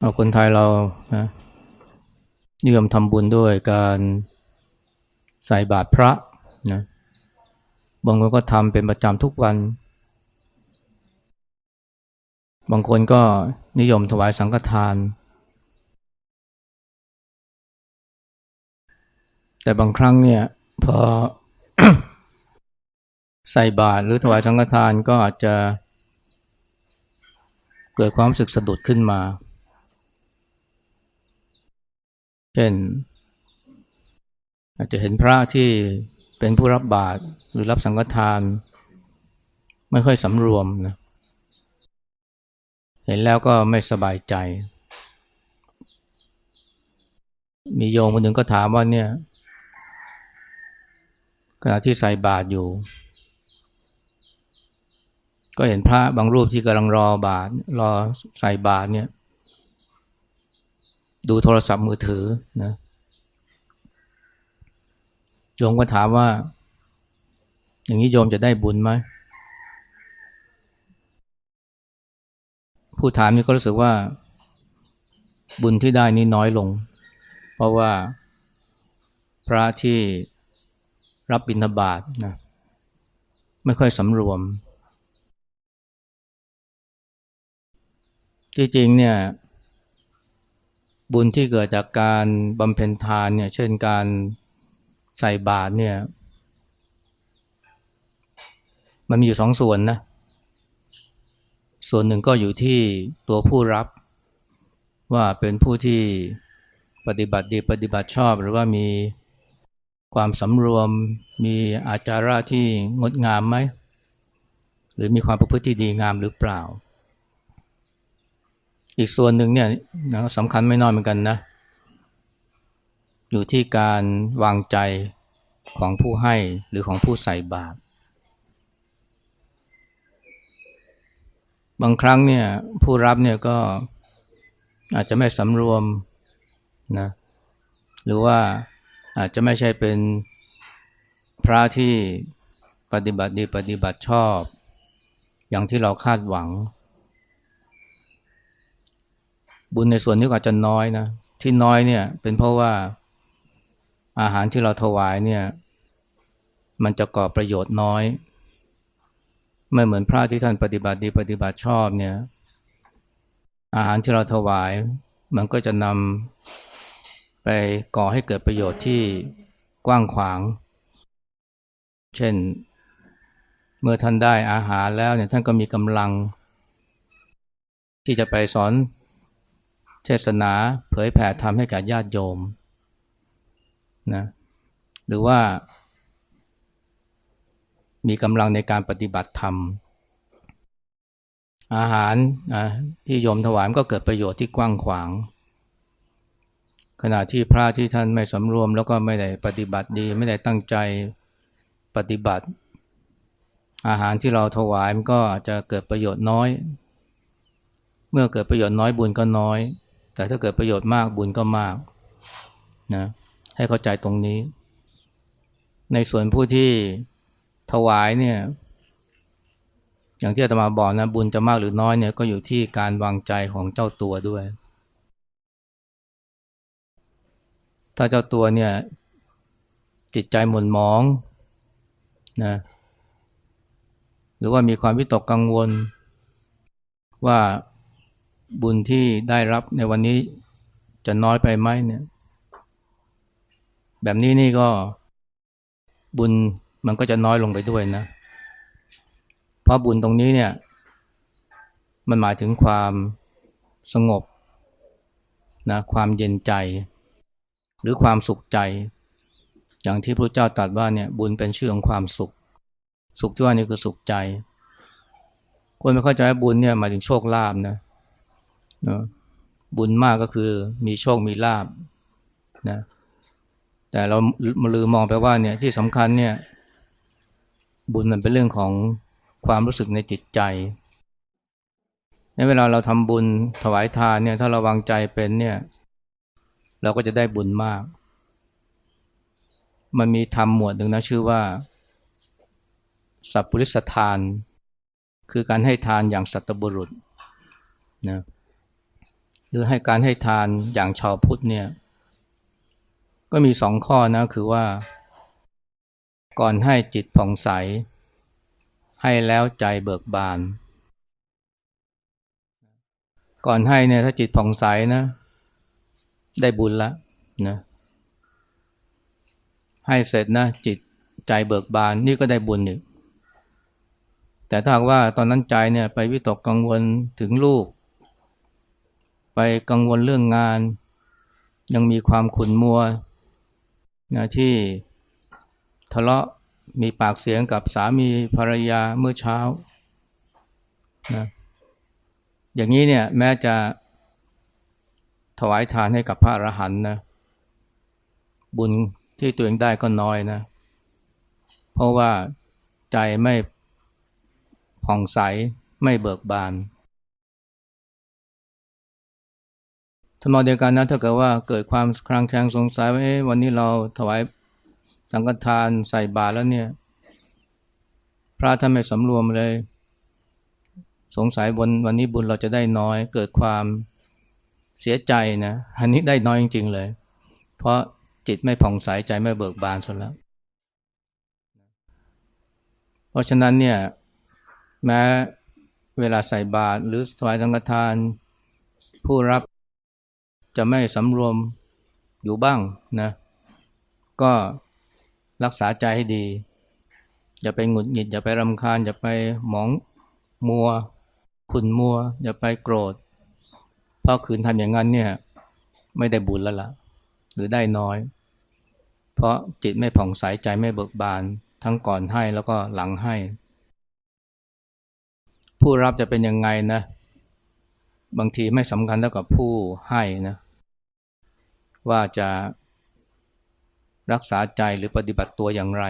เอาคนไทยเรานะนิยมทำบุญด้วยการใส่บาตรพระนะบางคนก็ทำเป็นประจำทุกวัน บางคนก็นิยมถวายสังฆทาน แต่บางครั้งเนี่ยพอใส่บาตรหรือถวายสังฆทานก็อาจจะเกิดความรู้สึกสะดุดขึ้นมา เช่น อาจจะเห็นพระที่เป็นผู้รับบาตรหรือรับสังฆทาน ไม่ค่อยสำรวมนะเห็นแล้วก็ไม่สบายใจ มีโยมคนหนึ่งก็ถามว่าเนี่ยขณะที่ใส่บาตรอยู่ ก็เห็นพระบางรูปที่กำลังรอบาตรรอใส่บาตรเนี่ย ดูโทรศัพท์มือถือนะโยมก็ถามว่า อย่างนี้โยมจะได้บุญไหมผู้ถามนี่ก็รู้สึกว่า บุญที่ได้นี้น้อยลง เพราะว่าพระที่รับบิณฑบาตนะไม่ค่อยสำรวม จริงๆเนี่ย บุญที่เกิดจากการบำเพ็ญทานเนี่ย เช่นการใส่บาตรเนี่ย มันมีอยู่สองส่วนนะ ส่วนหนึ่งก็อยู่ที่ตัวผู้รับ ว่าเป็นผู้ที่ปฏิบัติดีปฏิบัติชอบ หรือว่ามีความสำรวม มีอาจาระที่งดงามไหม หรือมีความประพฤติที่ดีงามหรือเปล่า อีกส่วนหนึ่งเนี่ยนะสำคัญไม่น้อยเหมือนกันนะ อยู่ที่การวางใจของผู้ให้หรือของผู้ใส่บาตรบางครั้งเนี่ยผู้รับเนี่ยก็อาจจะไม่สำรวมนะหรือว่าอาจจะไม่ใช่เป็นพระที่ปฏิบัติดีปฏิบัติชอบ อย่างที่เราคาดหวัง บุญในส่วนนี้ก็อาจจะน้อยนะที่น้อยเนี่ย เป็นเพราะว่าอาหารที่เราถวายเนี่ย มันจะก่อประโยชน์น้อย ไม่เหมือนพระที่ท่านปฏิบัติดีปฏิบัติชอบเนี่ย อาหารที่เราถวาย มันก็จะนำไปก่อให้เกิดประโยชน์ที่กว้างขวาง เช่น เมื่อท่านได้อาหารแล้วเนี่ยท่านก็มีกำลัง ที่จะไปสอน เทศนาเผยแผ่ธรรมให้กับญาติโยมนะหรือว่ามีกำลังในการปฏิบัติธรรม อาหารที่โยมถวายก็เกิดประโยชน์ที่กว้างขวาง ขณะที่พระที่ท่านไม่สำรวม แล้วก็ไม่ได้ปฏิบัติดี ไม่ได้ตั้งใจปฏิบัติ อาหารที่เราถวายมันก็อาจจะเกิดประโยชน์น้อย เมื่อเกิดประโยชน์น้อยบุญก็น้อย แต่ถ้าเกิดประโยชน์มากบุญก็มากนะให้เข้าใจตรงนี้ ในส่วนผู้ที่ถวายเนี่ยอย่างที่อาตมาบอกนะบุญจะมากหรือน้อยเนี่ยก็อยู่ที่การวางใจของเจ้าตัวด้วย ถ้าเจ้าตัวเนี่ยจิตใจหม่นหมองนะหรือว่ามีความวิตกกังวล ว่า บุญที่ได้รับในวันนี้จะน้อยไปไหมเนี่ย แบบนี้นี่ก็บุญมันก็จะน้อยลงไปด้วยนะ เพราะบุญตรงนี้เนี่ย มันหมายถึงความสงบนะความเย็นใจ หรือความสุขใจ อย่างที่พระเจ้าตรัสว่าเนี่ยบุญเป็นชื่อของความสุข สุขที่ว่านี่คือสุขใจคนไม่เข้าใจบุญเนี่ยหมายถึงโชคลาภนะ นะบุญมากก็คือมีโชคมีลาภนะแต่เรามาลืมมองไปว่าเนี่ยที่สำคัญเนี่ย บุญมันเป็นเรื่องของความรู้สึกในจิตใจในเวลาเราทำบุญถวายทานเนี่ย ถ้าเราวางใจเป็นเนี่ย เราก็จะได้บุญมาก มันมีธรรมหมวดหนึ่งนะชื่อว่า สัพพุริสทาน คือการให้ทานอย่างสัตบุรุษนะ รือให้การให้ทานอย่างชาวพุทธเนี่ย ก็มีสองข้อนะคือว่า ก่อนให้จิตผ่องใส ให้แล้วใจเบิกบาน ก่อนให้เนี่ยถ้าจิตผ่องใสนะ ได้บุญละนะให้เสร็จนะ จิตใจเบิกบานนี่ก็ได้บุญอีกแต่ถ้าว่าตอนนั้นใจเนี่ยไปวิตกกังวลถึงลูก ไปกังวลเรื่องงาน ยังมีความขุ่นมัวนะที่ทะเลาะมีปากเสียงกับสามีภรรยาเมื่อเช้านะอย่างนี้เนี่ยแม้จะถวายทานให้กับพระอรหันต์นะบุญที่ตัวเองได้ก็น้อยนะ เพราะว่าใจไม่ผ่องใสไม่เบิกบาน ทำนองเดียวกันนะถ้าเกิดว่าเกิดความคลางแคลงสงสัยว่าวันนี้เราถวายสังฆทานใส่บาตรแล้วเนี่ย พระท่านไม่สำรวมเลย สงสัยวันวันนี้บุญเราจะได้น้อย เกิดความเสียใจนะอันนี้ได้น้อยจริง ๆ เลย เพราะจิตไม่ผ่องใสใจไม่เบิกบานสุดแล้ว เพราะฉะนั้นเนี่ยแม้เวลาใส่บาตรหรือถวายสังฆทาน ผู้รับ จะไม่สำรวมอยู่บ้างนะ ก็รักษาใจให้ดี อย่าไปหงุดหงิด อย่าไปรำคาญ อย่าไปหมองมัว ขุนมัว อย่าไปโกรธ เพราะคืนทำอย่างนั้นเนี่ย ไม่ได้บุญแล้วล่ะ หรือได้น้อย เพราะจิตไม่ผ่องใสใจไม่เบิกบานทั้งก่อนให้แล้วก็หลังให้ ผู้รับจะเป็นยังไงนะ บางทีไม่สำคัญเท่ากับผู้ให้นะ ว่าจะรักษาใจหรือปฏิบัติตัวอย่างไร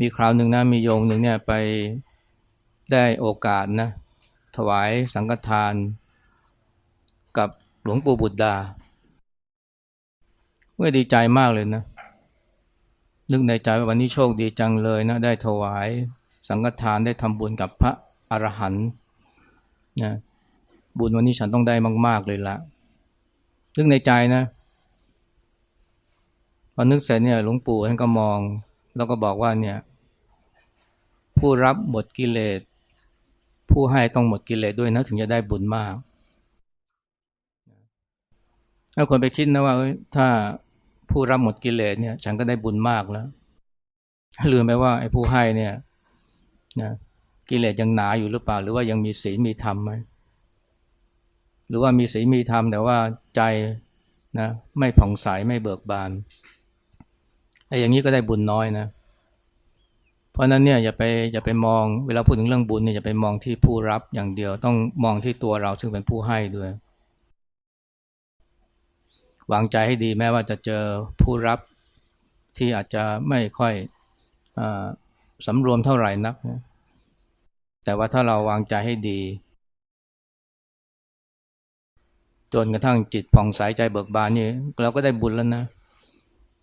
มีคราวหนึ่งนะมีโยมหนึ่งเนี่ยไปได้โอกาสนะถวายสังฆทาน กับหลวงปู่บุตรดาเมื่อดีใจมากเลยนะ นึกในใจว่าวันนี้โชคดีจังเลยนะ ได้ถวายสังฆทานได้ทำบุญกับพระอรหันต์นะบุญวันนี้ฉันต้องได้มาก ๆ เลยละ นึกในใจนะ พอนึกเสร็จเนี่ยหลวงปู่ท่านก็มอง แล้วก็บอกว่าเนี่ย ผู้รับหมดกิเลส ผู้ให้ต้องหมดกิเลสด้วยนะ ถึงจะได้บุญมาก ถ้าคนไปคิดนะว่าถ้าผู้รับหมดกิเลสเนี่ย ฉันก็ได้บุญมากแล้วลืมไปว่าไอ้ผู้ให้เนี่ยนะกิเลสยังหนาอยู่หรือเปล่า หรือว่ายังมีศีลมีธรรมไหม หรือว่ามีศีลมีธรรมแต่ว่าใจนะไม่ผ่องใสไม่เบิกบานไอ้อย่างนี้ก็ได้บุญน้อยนะ เพราะนั้นเนี่ยอย่าไปอย่าไปมองเวลาพูดถึงเรื่องบุญเนี่ยอย่าไปมองที่ผู้รับอย่างเดียว ต้องมองที่ตัวเราซึ่งเป็นผู้ให้ด้วยวางใจให้ดีแม้ว่าจะเจอผู้รับที่อาจจะไม่ค่อยอสำรวมเท่าไหร่นัก แต่ว่าถ้าเราวางใจให้ดี จนกระทั่งจิตผ่องใสใจเบิกบานนี่เราก็ได้บุญแล้วนะ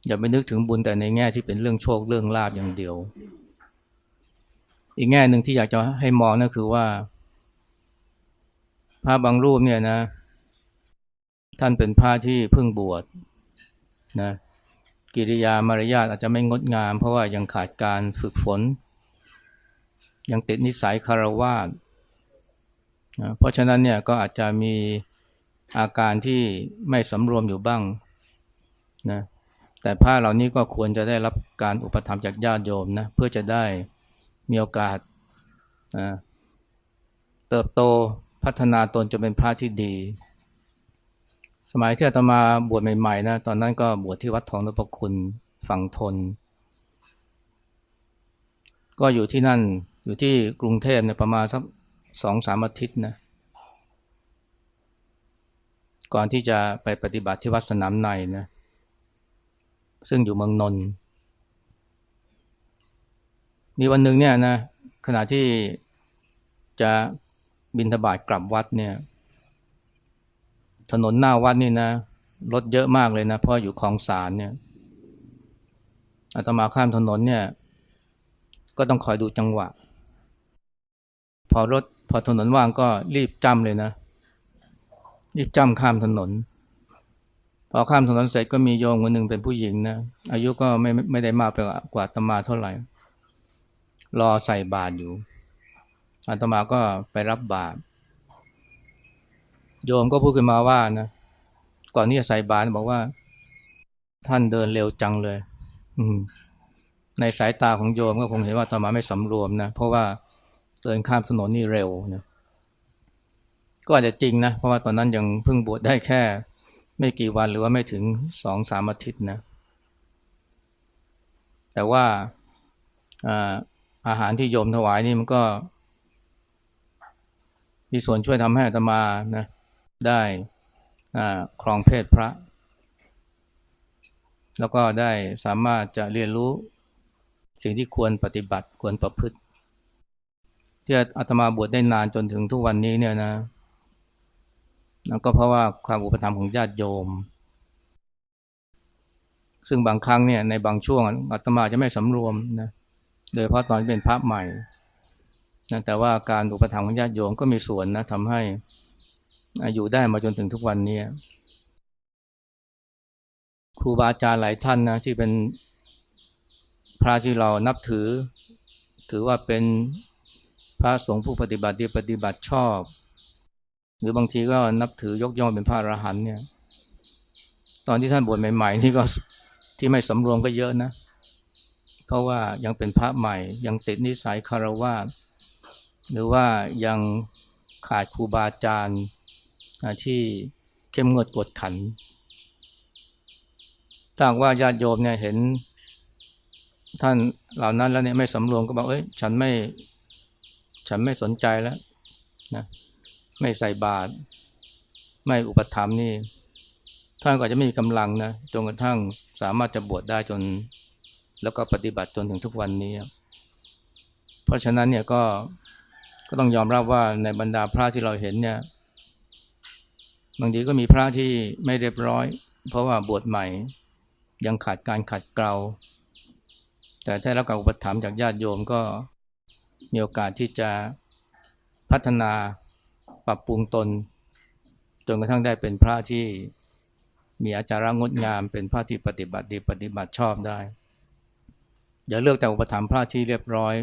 อย่าไปนึกถึงบุญแต่ในแง่ที่เป็นเรื่องโชคเรื่องลาบอย่างเดียว อีกแง่หนึ่งที่อยากจะให้มองนั่นคือว่าพระบางรูปเนี่ยนะ ท่านเป็นพระที่เพิ่งบวชนะกิริยามารยาทอาจจะไม่งดงาม เพราะว่ายังขาดการฝึกฝน ยังติดนิสัยคารวาสนะเพราะฉะนั้นเนี่ยก็อาจจะมี อาการที่ไม่สำรวมอยู่บ้างนะแต่พระเหล่านี้ก็ควรจะได้รับการอุปถัมภ์จากญาติโยมนะเพื่อจะได้มีโอกาสเติบโตพัฒนาตนจะเป็นพระที่ดี สมัยที่อาตมาบวชใหม่ๆนะตอนนั้นก็บวชที่วัดทองนพคุณฝั่งทน ก็อยู่ที่นั่นอยู่ที่กรุงเทพเนี่ยประมาณสักสองสามอาทิตย์นะ ก่อนที่จะไปปฏิบัติที่วัดสนามในนะซึ่งอยู่เมืองนนท์มีวันหนึ่งเนี่ยนะขณะที่จะบินทบาทกลับวัดเนี่ย ถนนหน้าวัดนี่นะรถเยอะมากเลยนะเพราะอยู่คลองสารเนี่ยอาตมาข้ามถนนเนี่ย ก็ต้องคอยดูจังหวะ พอรถพอถนนว่างก็รีบจำเลยนะ รีบจ้ำข้ามถนน พอข้ามถนนเสร็จก็มีโยมคนหนึ่งเป็นผู้หญิงนะอายุก็ไม่ไม่ได้มากไปกว่าอาตมาเท่าไหร่ รอใส่บาตรอยู่อาตมาก็ไปรับบาตรโยมก็พูดขึ้นมาว่านะก่อนที่จะใส่บาตรบอกว่า ท่านเดินเร็วจังเลย อืมในสายตาของโยมก็คงเห็นว่าอาตมาไม่สำรวมนะ เพราะว่าเดินข้ามถนนนี่เร็วนะ ก็อาจจะจริงนะ เพราะว่าตอนนั้นยังเพิ่งบวชได้แค่ ไม่กี่วันหรือว่าไม่ถึงสองสามอาทิตย์นะ แต่ว่าอาหารที่โยมถวายนี่มันก็ มีส่วนช่วยทำให้อาตมานะได้ครองเพศพระ แล้วก็ได้สามารถจะเรียนรู้สิ่งที่ควรปฏิบัติควรประพฤติที่อาตมาบวชได้นานจนถึงทุกวันนี้เนี่ยนะ แล้วก็เพราะว่าความอุปถัมภ์ของญาติโยม ซึ่งบางครั้งเนี่ยในบางช่วงอาตมาจะไม่สำรวมนะโดยเพราะตอนเป็นพระใหม่นะแต่ว่าการอุปถัมภ์ของญาติโยมก็มีส่วนนะทำให้อยู่ได้มาจนถึงทุกวันนี้ครูบาอาจารย์หลายท่านนะที่เป็นพระที่เรานับถือ ถือว่าเป็นพระสงฆ์ผู้ปฏิบัติดีปฏิบัติชอบ หรือบางทีก็นับถือยกย่องเป็นพระอรหันต์เนี่ย ตอนที่ท่านบวชใหม่ๆที่ก็ที่ไม่สำรวมก็เยอะนะ เพราะว่ายังเป็นพระใหม่ ยังติดนิสัยคารวะหรือว่ายังขาดครูบาอาจารย์ที่เข้มงวดกดขันถ้าว่าญาติโยมเนี่ยเห็น ท่านเหล่านั้นแล้วเนี่ยไม่สำรวมก็บอกเอ้ย ฉันไม่ ฉันไม่สนใจแล้วนะ ไม่ใส่บาตรไม่อุปถัมภ์นี่ท่านก็จะไม่มีกำลังนะจนกระทั่งสามารถจะบวชได้จน แล้วก็ปฏิบัติจนถึงทุกวันนี้ เพราะฉะนั้นเนี่ยก็ก็ต้องยอมรับว่าในบรรดาพระที่เราเห็นเนี่ยบางทีก็มีพระที่ไม่เรียบร้อย เพราะว่าบวชใหม่ยังขาดการขัดเกลาแต่ถ้ารับการอุปถัมภ์จากญาติโยมก็มีโอกาสที่จะพัฒนา ปรับปรุงตน จนกระทั่งได้เป็นพระที่มีอาจารงดงามเป็นพระที่ปฏิบัติดีปฏิบัติชอบได้ อย่าเลือกแต่อุปถัมภ์พระที่เรียบร้อย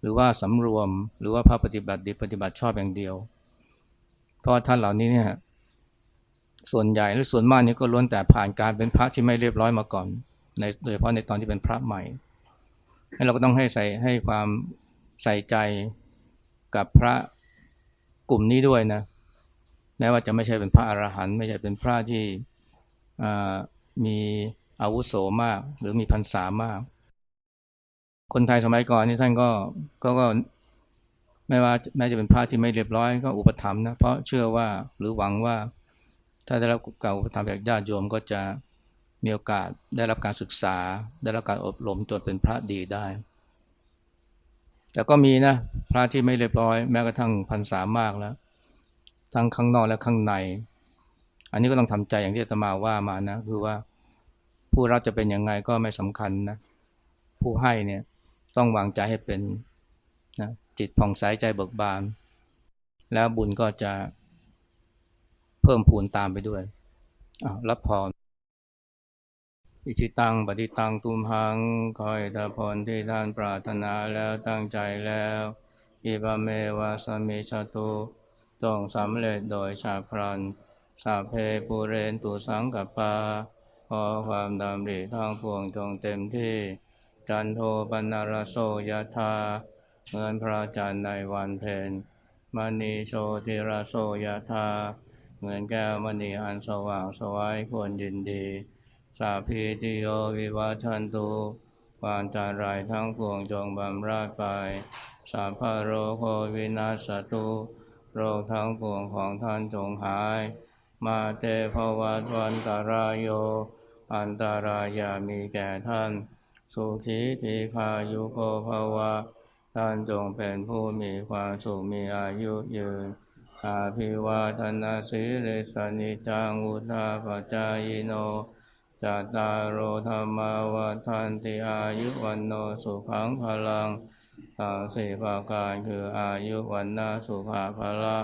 หรือว่าสำรวมหรือว่าพระปฏิบัติดีปฏิบัติชอบอย่างเดียว เพราะท่านเหล่านี้เนี่ยส่วนใหญ่หรือส่วนมากนี่ก็ล้วนแต่ผ่านการเป็นพระที่ไม่เรียบร้อยมาก่อนในโดยเฉพาะในตอนที่เป็นพระใหม่ให้เราก็ต้องให้ใส่ให้ความใส่ใจกับพระ กลุ่มนี้ด้วยนะ แม้ว่าจะไม่ใช่เป็นพระอรหันต์ไม่ใช่เป็นพระที่มีอาวุโสมาก หรือมีพรรษามาก คนไทยสมัยก่อนนี่ท่านก็ก็ก็ไม่ว่าแม้จะเป็นพระที่ไม่เรียบร้อยก็อุปถัมภ์นะเพราะเชื่อว่าหรือหวังว่า ถ้าได้รับการอุปถัมภ์จากญาติโยมก็จะมีโอกาสได้รับการศึกษา ได้รับการอบรมจนเป็นพระดีได้ แต่ก็มีนะพระที่ไม่เรียบร้อย แม้กระทั่งพรรษามากแล้ว ทั้งข้างนอกและข้างใน อันนี้ก็ต้องทำใจอย่างที่อาตมาว่ามานะ คือว่าผู้รับจะเป็นยังไงก็ไม่สำคัญนะ ผู้ให้เนี่ยต้องวางใจให้เป็นนะจิตผ่องใสใจเบิกบาน แล้วบุญก็จะเพิ่มพูนตามไปด้วยรับพร อิชิตังปฏิตังตุมหัง คอยตาพรที่ท่านปรารถนาแล้วตั้งใจแล้วอิบาเมวาสมิชตุต้องสำเร็จโดยชาพรันสาเพปูเรนตุสังกปาขอความดำริทางพวงจงเต็มที่ จันโทปนารโสยธาเหมือนพระจันทร์ในวันเพ็ญมณีโชติราโสยธาเหมือนแก้วมณีอันสว่างสวายควรยินดี สาพีติโยวิวัชันตุความจารายทั้งปวงจงบำราดไป สาพโรโควินาสตุ โรคทั้งปวงของท่านจงหาย มาเตภวัตวันตารายโย อันตารายามีแก่ท่าน สุขีทีคายุโกภวะ ท่านจงเป็นผู้มีความสุขมีอายุยืน อาภิวาทนาสิริสนิจังุทาปจายโน จัตตารโอธรรมาวทันติอายุวันโนสุขังพลังทางสี่ประการคืออายุวันนาสุภาภละ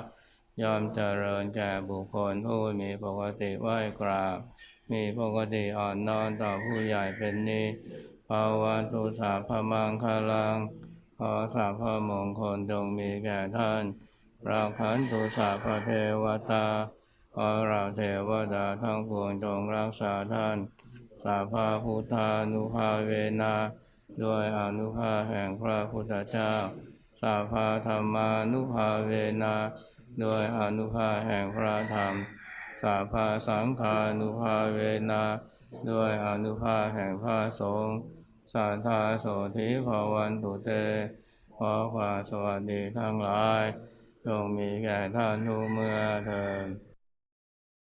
ยอมเจริญแก่บุคคลผู้มีปกติไหวกราบ มีปกติอ่อนนอมต่อผู้ใหญ่เป็นนิภาวันตุสาพมังคลังขอสาพมงคลจงมีแก่ท่านราขันตุสาพเทวตา ขอเราเทวดาทั้งปวงจงรักษาท่าน สาภาพุทธานุภาเวนาด้วยอนุภาแห่งพระพุทธเจ้า สาภาธรรมานุภาเวนาด้วยอนุภาแห่งพระธรรม สาภาสังฆานุภาเวนาด้วยอนุภาแห่งพระสงฆ์สัทธาโสธิภาวันตุเต ขอความสวัสดีทั้งหลายจงมีแก่ท่านทุกเมื่อเถิด